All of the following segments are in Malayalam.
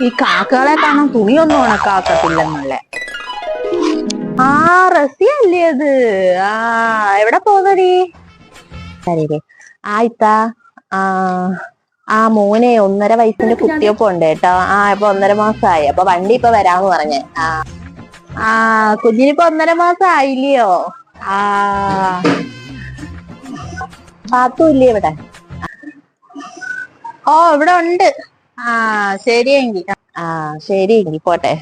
ഈ കാക്കകളെ കാണാൻ തുണിയൊന്നും ഉണക്കാക്കത്തില്ലെന്നുള്ള ആ റസിയല്ലേ അത്. ആ എവിടെ പോകുന്നടി ശരി ആ ഇത്ത ആ ആ മോനെ ഒന്നര വയസ്സിന്റെ കുട്ടിയൊപ്പം ഉണ്ട് കേട്ടോ. ആ ഇപ്പൊ ഒന്നര മാസമായി അപ്പൊ വണ്ടി ഇപ്പൊ വരാന്ന് പറഞ്ഞേ. ആ ആ കുഞ്ഞിനിപ്പോ ഒന്നര മാസം ആയില്ലയോ ആ. പാത്തും ഇല്ലേ ഇവിടെ ഓ ഇവിടെ ഉണ്ട്. ആ ശരിയെങ്കി. ആ. ശരിയെങ്കി പോട്ടെ.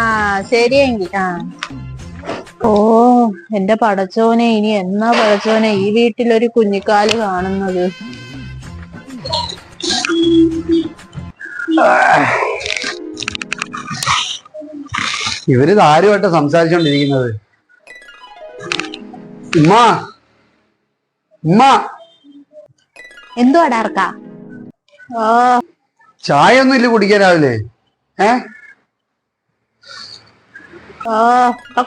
ആ ശരിയെങ്കി. ആ. ഓ എന്റെ പടച്ചോനെ ഇനി എന്നാ പടച്ചോനെ ഈ വീട്ടിലൊരു കുഞ്ഞിക്കാൽ കാണുന്നത്? ഇവരിത് ആരുമായിട്ട് സംസാരിച്ചോണ്ടിരിക്കുന്നത്. ഉമ്മ. ഉമ്മ. എന്തുവാടാർക്കാ ചായ ഒന്നും ഇല്ല കുടിക്കാൻ രാവിലെ. ഏ? ഓ ഇപ്പൊ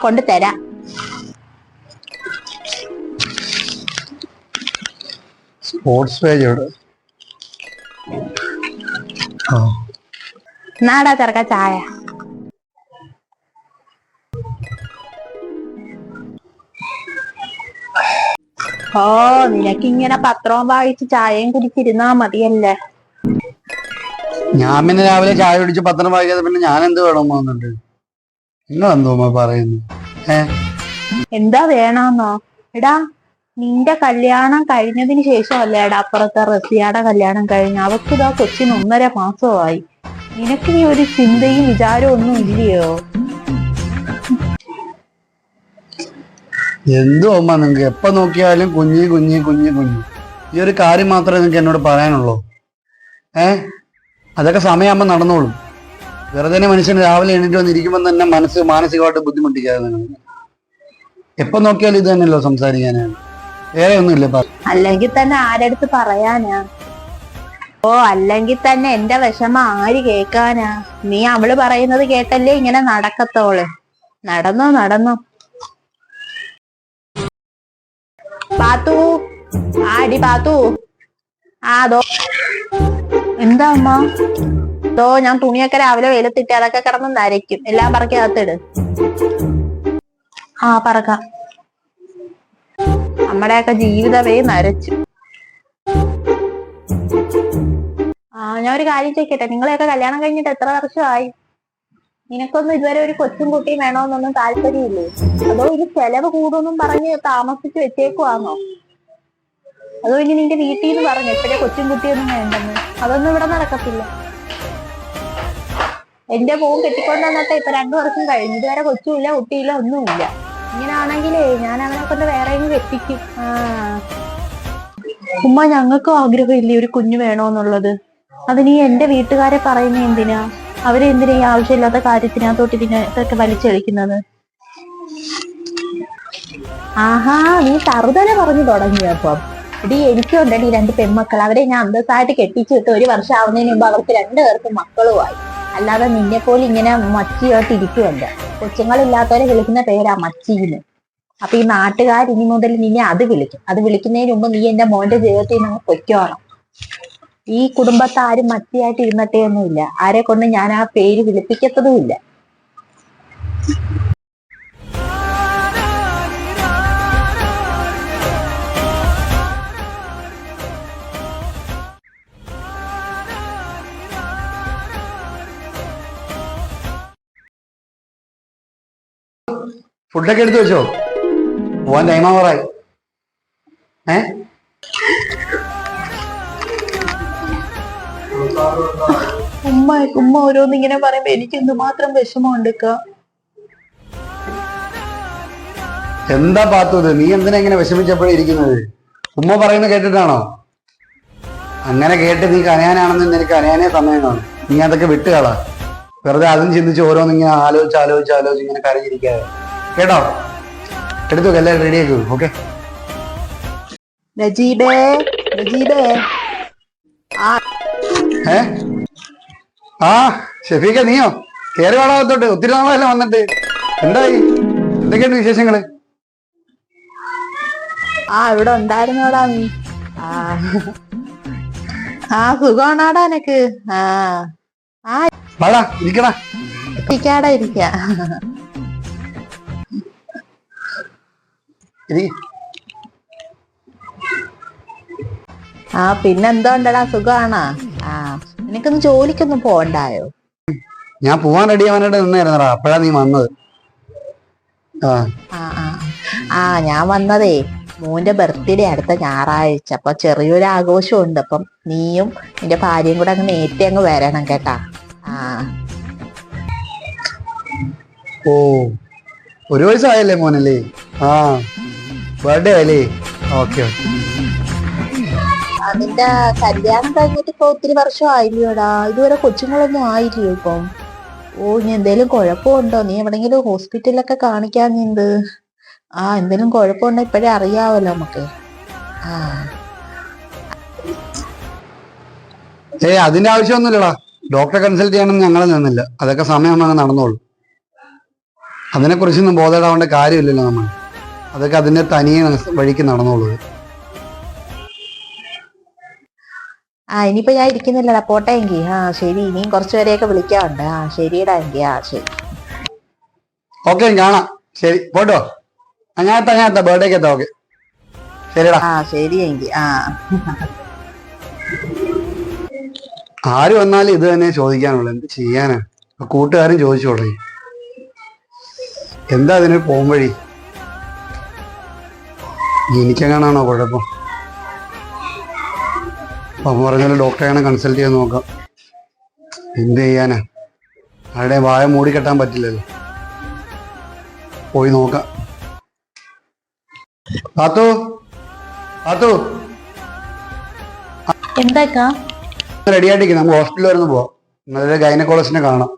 സ്പോർട്സ് പേജ് ഇവിടെ നാടാ തിറക്ക ചായ. ഓ നിനക്കിങ്ങനെ പത്രവും വായിച്ച് ചായയും കുടിച്ചിരുന്നാ മതിയല്ലേ? ഞാൻ പിന്നെ രാവിലെ ചായ കുടിച്ച് പത്രം വായിക്കാതെ പിന്നെ ഞാൻ എന്ത് വേണം പോകുന്നുണ്ട്? നിങ്ങൾ എന്തോ പറയുന്നു. ഏ? എന്താ വേണമെന്നോ എടാ നിന്റെ കല്യാണം കഴിഞ്ഞതിന് ശേഷമല്ലേ എടാ അപ്പുറത്തെ റസിയാടെ കല്യാണം കഴിഞ്ഞ? അവർക്ക് ഇതാ കൊച്ചിന് ഒന്നര മാസമായി. നിനക്ക് നീ ഒരു ചിന്തയും വിചാരവും ഒന്നും ഇല്ലയോ? എന്തോ അമ്മ നിങ്ങക്ക്? എപ്പ നോക്കിയാലും കുഞ്ഞി കുഞ്ഞി കുഞ്ഞി കുഞ്ഞി. ഈ ഒരു കാര്യം മാത്രമേ നിങ്ങൾക്ക് എന്നോട് പറയാനുള്ളൂ. ഏ? അതൊക്കെ സമയമാകുമ്പോൾ നടന്നോളും. വെറുതെ മനുഷ്യന് രാവിലെ എണീറ്റ് വന്നിരിക്കുമ്പോൾ തന്നെ മനസ്സ് മാനസികമായിട്ട് ബുദ്ധിമുട്ടിക്കാതെ എപ്പോ നോക്കിയാലും ഇത് തന്നെയല്ലോ സംസാരിക്കാനാണ്. വേറെ ഒന്നുമില്ല അല്ലെങ്കിൽ തന്നെ ആരടുത്ത് പറയാനാ? ഓ അല്ലെങ്കിൽ തന്നെ എന്റെ വിഷമം ആര് കേക്കാനാ നീ അവൾ പറയുന്നത് കേട്ടല്ലേ ഇങ്ങനെ നടക്കത്തോൾ. നടന്നോ നടന്നോ. പാത്തു ആടി പാത്തു. ആ ദോ എന്താ അമ്മ ഓ ഞാൻ തുണിയൊക്കെ രാവിലെ വെയിലത്തിട്ട് അതൊക്കെ കിടന്ന് നരയ്ക്കും. എല്ലാം പറക്കി ആ പറക്ക. നമ്മുടെയൊക്കെ ജീവിതമേ നരച്ചു. ആ ഞാൻ ഒരു കാര്യം ചോദിക്കട്ടെ? നിങ്ങളെയൊക്കെ കല്യാണം കഴിഞ്ഞിട്ട് എത്ര വർഷമായി? നിനക്കൊന്നും ഇതുവരെ ഒരു കൊച്ചും കുട്ടിയും വേണമെന്നൊന്നും താല്പര്യമില്ലേ? അതോ ഇത് ചെലവ് കൂടുമെന്നും പറഞ്ഞ് താമസിച്ച് വെച്ചേക്കുവാന്നോ? അതോ ഇനി നിന്റെ വീട്ടിൽ നിന്ന് പറഞ്ഞു. എപ്പോഴേ കൊച്ചും കുട്ടിയൊന്നും വേണ്ടെന്ന്. അതൊന്നും ഇവിടെ നടക്കത്തില്ല. എന്റെ മോൻ കെട്ടിക്കൊണ്ട് വന്നിട്ട് ഇപ്പൊ രണ്ടു വർഷം കഴിഞ്ഞു. ഇതുവരെ കൊച്ചുമില്ല കുട്ടിയില്ല ഒന്നുമില്ല. ഇങ്ങനാണെങ്കിലേ ഞാൻ അവനെ കൊണ്ട് വേറെ കെട്ടിക്കും. ആ. ഉമ്മ ഞങ്ങൾക്കും ആഗ്രഹമില്ലേ ഒരു കുഞ്ഞു വേണോന്നുള്ളത്? അത് നീ എന്റെ വീട്ടുകാരെ പറയുന്ന എന്തിനാ? അവരെന്തിനാ ഈ ആവശ്യമില്ലാത്ത കാര്യത്തിനകത്തോട്ട് ഇതിനകത്തൊക്കെ വലിച്ചെളിക്കുന്നത് ആഹാ നീ തറുതല പറഞ്ഞു തുടങ്ങിയപ്പം എടി ഈ രണ്ട് പെൺമക്കൾ അവരെ ഞാൻ അന്തസ്സായിട്ട് കെട്ടിച്ചു വിട്ട് ഒരു വർഷം ആവുന്നതിന് മുമ്പ് അവർക്ക് രണ്ടുപേർക്കും മക്കളുമായി. അല്ലാതെ നിന്നെ പോലെ ഇങ്ങനെ മച്ചിയായിട്ട് ഇരിക്കുമല്ല കൊച്ചുങ്ങളില്ലാത്തവരെ വിളിക്കുന്ന പേരാ മച്ചീന്ന്. അപ്പൊ ഈ നാട്ടുകാർ ഇനി മുതൽ നിന്നെ അത് വിളിക്കും. അത് വിളിക്കുന്നതിന് മുമ്പ് നീ എന്റെ മോന്റെ ജീവിതത്തിൽ നിന്ന് പൊയ്ക്കോണം. ഈ കുടുംബത്തെ ആരും മച്ചിയായിട്ട് ഇരുന്നിട്ടേ ഒന്നുമില്ല. ആരെ കൊണ്ട് ഞാൻ ആ പേര് വിളിപ്പിക്കത്തതുമില്ല. ഫുഡൊക്കെ എടുത്തു വെച്ചോ. പോവാൻ ടൈമാവറായി ഏ? ഉമ്മ ഉമ്മ ഓരോന്ന് ഇങ്ങനെ പറയുമ്പോ എനിക്ക് എന്തുമാത്രം വിഷമം ഉണ്ടക്ക എന്താ പാത്തത്? നീ എന്തിനാ ഇങ്ങനെ വിഷമിച്ചപ്പോഴേ ഇരിക്കുന്നത്? ഉമ്മ പറയുന്നത് കേട്ടിട്ടാണോ? അങ്ങനെ കേട്ട് നീ കരയാനാണെന്ന് നിനക്ക് അനയാനേ സമയം കാണും നീ അതൊക്കെ വിട്ടുകളാ. വെറുതെ അതും ചിന്തിച്ച് ഓരോന്ന് ഇങ്ങനെ ആലോചിച്ച് ആലോചിച്ച് ആലോചിച്ച് ഇങ്ങനെ കരഞ്ഞിരിക്കാതെ. കേട്ടോ? എടുത്തു എല്ലാവരും റെഡി ആക്കു ഓക്കെ നജീബേ നജീബേ. ഏ? ആ ഷെഫീക്ക നീയോ? കേറി വാടാകത്തോട്ട് ഒത്തിരി നാളല്ലേ വന്നിട്ട്. എന്തായി? എന്തൊക്കെയുണ്ട് വിശേഷങ്ങൾ? ആ ഇവിടെ ഉണ്ടായിരുന്നോടാ നീ. ആ. ആ സുഖമാണാടാ എനക്ക് ആ. ആ വാടാ ഇരിക്കടാ. ഇരിക്കാടാ ഇരിക്ക. ഇരി. ആ പിന്നെന്തോ ഉണ്ടടാ സുഖാണാ? ആ നിനക്കൊന്ന് ജോലിക്കൊന്നും പോണ്ടായോ ഞാൻ പോവാൻ റെഡി ആവാനായിട്ട് നിന്നായിരുന്നടാ അപ്പോഴാ നീ വന്നത്. ആ. ആ ആ. ഞാൻ വന്നതേ മോന്റെ ബർത്ത്ഡേ അടുത്ത ഞായറാഴ്ച അപ്പൊ ചെറിയൊരു ആഘോഷം ഉണ്ട് അപ്പം നീയും നിന്റെ ഭാര്യയും കൂടെ അങ്ങ് നേരത്തെ അങ്ങ് വരണം കേട്ടാ. ഓ ഒരു വയസ്സായല്ലേ മോനല്ലേ? ആ ബർത്ത്ഡേ ആയല്ലേ? Okay okay. അതിന്റെ കല്യാണം കഴിഞ്ഞിട്ട് ഇപ്പൊ ഒത്തിരി വർഷം ആയില്ലയോടാ ഇതുവരെ കൊച്ചുങ്ങളൊന്നും ആയില്ലയോ ഇപ്പൊ? ഓ ഇനി എന്തേലും കുഴപ്പമുണ്ടോ? നീ എവിടെങ്കിലും ഹോസ്പിറ്റലിലൊക്കെ കാണിക്കാൻ നീന്ത് ആ എന്തേലും കുഴപ്പമുണ്ടോ? ഇപ്പഴേ അറിയാവല്ലോ നമുക്ക്. ആ. ഏ അതിന്റെ ആവശ്യമൊന്നുമില്ലടാ. ഡോക്ടറെ കൺസൾട്ട് ചെയ്യണമെന്ന് ഞങ്ങൾ നിന്നില്ല. അതൊക്കെ സമയം അങ്ങ് നടന്നോളൂ. അതിനെ കുറിച്ചൊന്നും ബോധപ്പെടാവേണ്ട കാര്യമില്ലല്ലോ നമ്മൾ അതൊക്കെ അതിന്റെ തനിയെ വഴിക്ക് നടന്നോളൂ ആ ഇനിയിപ്പോ ഞാൻ ഇരിക്കുന്നില്ലടാ. പോട്ടെ എങ്കി. ആ ശരി. ഇനിയും കുറച്ചു പേരെയൊക്കെ വിളിക്കാറുണ്ട് ആ ശരിയടാ എങ്കി. ആ ശരി. ഓക്കെ കാണാം. ശരി. പോട്ടോ. അങ്ങനത്തെ അങ്ങനത്തെ ബർത്ത്ഡേക്ക് എത്താം ഓക്കെ. ശരിടാ ആ ശരി എങ്കി. ആ. ആര് വന്നാലും ഇത് തന്നെ ചോദിക്കാനുള്ളൂ. എന്ത് ചെയ്യാനാ? കൂട്ടുകാരും ചോദിച്ചു എന്താ അതിന് പോംവഴി എനിക്കെങ്ങാണോ കുഴപ്പം? അപ്പൊ പറഞ്ഞാലും ഡോക്ടറെയാണ് കൺസൾട്ട് ചെയ്യാൻ നോക്കാം. എന്ത് ചെയ്യാനാ? ആരുടെ വായ മൂടി കെട്ടാൻ പറ്റില്ലല്ലോ. പോയി നോക്കാം. പാത്തു? പാത്തു? എന്താക്കാ റെഡി ആയിട്ടിരിക്കും നമുക്ക് ഹോസ്പിറ്റലിൽ വരുന്നു പോവാം. ഇന്നലെ ഗൈനക്കോളജിനെ കാണാം.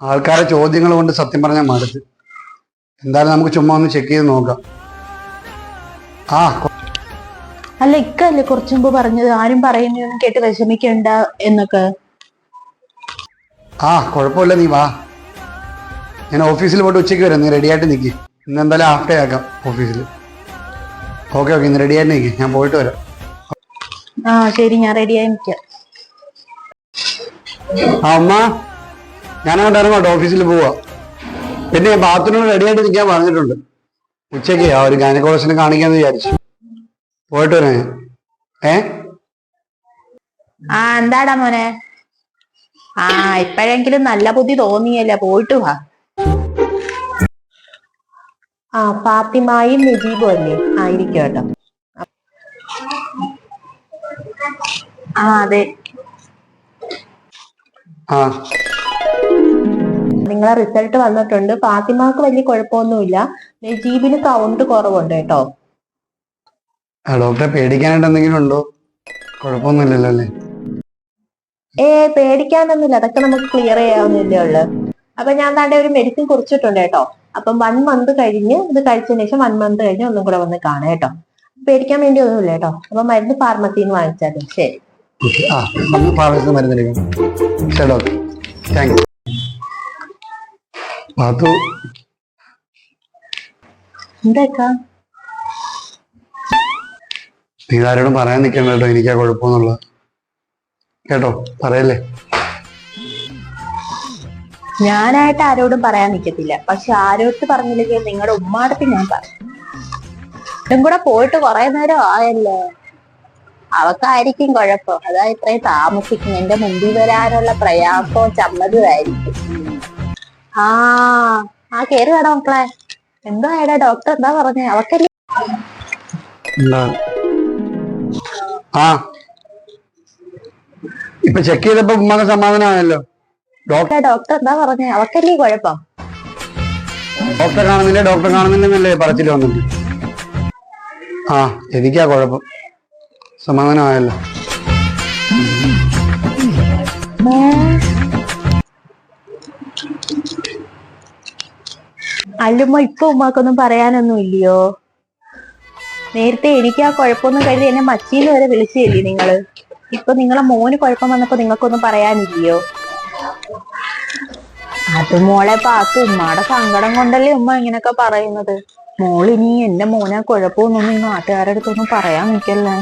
ആൾക്കാരെ ചോദ്യങ്ങൾ കൊണ്ട് സത്യം പറഞ്ഞാൽ മടുത്ത്. എന്തായാലും നമുക്ക് ചുമ്മാ ഒന്ന് ചെക്ക് ചെയ്ത് നോക്കാം. ആ അല്ല ഇക്കല്ലേ കുറച്ചു മുമ്പ് പറഞ്ഞത്? ആരും പറയുന്നതൊന്നും കേട്ട് വിഷമിക്കണ്ട എന്നൊക്കെ. ആ കുഴപ്പമില്ല നീ വാ. ഞാൻ ഓഫീസിൽ പോയിട്ട് ഉച്ചയ്ക്ക് വരാം. നീ റെഡിയായിട്ട് നിൽക്കി ഇന്ന് എന്തായാലും ഹാഫ് ഡേ ആക്കാം ഓഫീസിൽ. ഓക്കെ ഓക്കെ ഇന്ന് റെഡി ആയിട്ട് നിൽക്കി ഞാൻ പോയിട്ട് വരാം. ആ ശരി ഞാൻ റെഡിയായി നിൽക്കാം ആ അമ്മ. ഞാനങ്ങോട്ട് ഇറങ്ങോട്ടെ ഓഫീസിൽ പോവാ. പിന്നെ ബാത്റൂമിൽ റെഡി ആയിട്ട് നിൽക്കാൻ പറഞ്ഞിട്ടുണ്ട്. ഉച്ചയ്ക്ക് ആ ഒരു ഗൈനക്കോളജിനെ കാണിക്കാന്ന് വിചാരിച്ചു. പോയിട്ട് വരണേ. ഏ? ആ എന്താടാ മോനെ? ആ ഇപ്പോഴെങ്കിലും നല്ല ബുദ്ധി തോന്നിയല്ലേ പോയിട്ട് വാ. ആ ഫാത്തിമായും നജീബും അല്ലേ? ആയിരിക്കും കേട്ടോ. ആ അതെ. നിങ്ങളെ റിസൾട്ട് വന്നിട്ടുണ്ട്. ഫാത്തിമാക്ക് വലിയ കുഴപ്പമൊന്നുമില്ല. നജീബിന് കൗണ്ട് കുറവുണ്ട് കേട്ടോ. ഡോക്ടറെ പേടിക്കാനായിട്ട് എന്തെങ്കിലും ഉണ്ടോ? കുഴപ്പമൊന്നുമില്ലല്ലോ അല്ലേ? ഏ പേടിക്കാനൊന്നുമില്ല. അതൊക്കെ നമുക്ക് ക്ലിയർ ചെയ്യാവുന്നില്ലേ ഉള്ളു. അപ്പൊ ഞാൻ താണ്ടെ ഒരു മെഡിസിൻ കുറിച്ചിട്ടുണ്ട് കേട്ടോ. അപ്പം വൺ മന്ത് കഴിഞ്ഞ് ഇത് കഴിച്ചതിന് ശേഷം വൺ മന്ത് കഴിഞ്ഞ് ഒന്നും കൂടെ വന്ന് കാണാം കേട്ടോ. പേടിക്കാൻ വേണ്ടി ഒന്നുമില്ല കേട്ടോ. അപ്പൊ മരുന്ന് ഫാർമസിന്ന് വാങ്ങിച്ചാലും ശരി. ഓക്കെ. ആ നമ്മൾ ശരി ഡോക്ടർ താങ്ക് യു പാത്തു. എന്താക്കാ? നീ ആരോടും പറയാൻ നിൽക്കണ്ട കേട്ടോ എനിക്കാ കുഴപ്പമൊന്നുള്ളത്. കേട്ടോ പറയല്ലേ? ഞാനായിട്ട് ആരോടും പറയാൻ നിൽക്കത്തില്ല പക്ഷെ ആരോട്ട് പറഞ്ഞില്ലെങ്കിൽ നിങ്ങളുടെ ഉമ്മാടത്ത് ഞാൻ പറയും. ഇതും കൂടെ പോയിട്ട് കുറെ നേരം ആയല്ലോ? അവക്കായിരിക്കും കുഴപ്പം. അതാ ഇത്രയും താമസിക്കും എന്റെ മുമ്പിൽ വരാനുള്ള പ്രയാസവും ചമ്മതുമായിരിക്കും ആ ആ കേറി വേടാ മക്കളെ. എന്താ ഏടാ ഡോക്ടർ എന്താ പറഞ്ഞേ? അവക്കല്ലേ ആ. ഇപ്പൊ ചെക്ക് ചെയ്തപ്പോ ഉമ്മക്ക് സമാധാനമായല്ലോ ഡോക്ടർ ഡോക്ടർ എന്താ പറഞ്ഞേ? അവക്കല്ലേ കുഴപ്പം? ഡോക്ടറെ കാണുന്നില്ല? ഡോക്ടറെ കാണുന്നില്ലെന്നല്ലേ പറച്ചിൽ വന്നിട്ട് ആ എനിക്കാ കുഴപ്പം. സമാധാനമായല്ലോ. അല്ലുമ്മ ഇപ്പൊ ഉമ്മാക്കൊന്നും പറയാനൊന്നും ഇല്ലയോ? നേരത്തെ എനിക്ക് ആ കുഴപ്പമൊന്നും കരുതി എന്നെ മച്ചിയിൽ വരെ വിളിച്ചില്ലേ നിങ്ങൾ? ഇപ്പൊ നിങ്ങളെ മോന് കുഴപ്പം വന്നപ്പോ നിങ്ങൾക്കൊന്നും പറയാനില്ലയോ? അത് മോളെ പാത്തു. ഉമ്മയുടെ സങ്കടം കൊണ്ടല്ലേ ഉമ്മ ഇങ്ങനൊക്കെ പറയുന്നത്. മോളിനി എന്റെ മോനെ കുഴപ്പമൊന്നും നാട്ടുകാരുടെ അടുത്തൊന്നും പറയാൻ നിൽക്കല്ലേ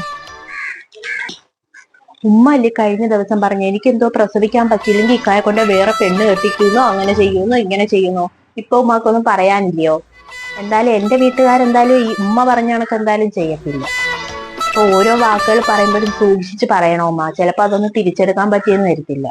ഉമ്മ അല്ലേ കഴിഞ്ഞ ദിവസം പറഞ്ഞു എനിക്ക് എന്തോ പ്രസവിക്കാൻ പറ്റിയില്ലെങ്കിൽ ഇക്കായെ കൊണ്ട് വേറെ പെണ്ണ് കെട്ടിക്കുന്നു? അങ്ങനെ ചെയ്യുന്നു? ഇങ്ങനെ ചെയ്യുന്നു? ഇപ്പൊ ഉമ്മക്കൊന്നും പറയാനില്ലയോ? എന്തായാലും എന്റെ വീട്ടുകാരെന്തായാലും ഈ ഉമ്മ പറഞ്ഞ കണക്ക് എന്തായാലും ചെയ്യത്തില്ല. അപ്പൊ ഓരോ വാക്കുകൾ പറയുമ്പോഴും സൂക്ഷിച്ച് പറയണോ ഉമ്മ. ചിലപ്പോ അതൊന്നും തിരിച്ചെടുക്കാൻ പറ്റിയെന്ന് വരത്തില്ല.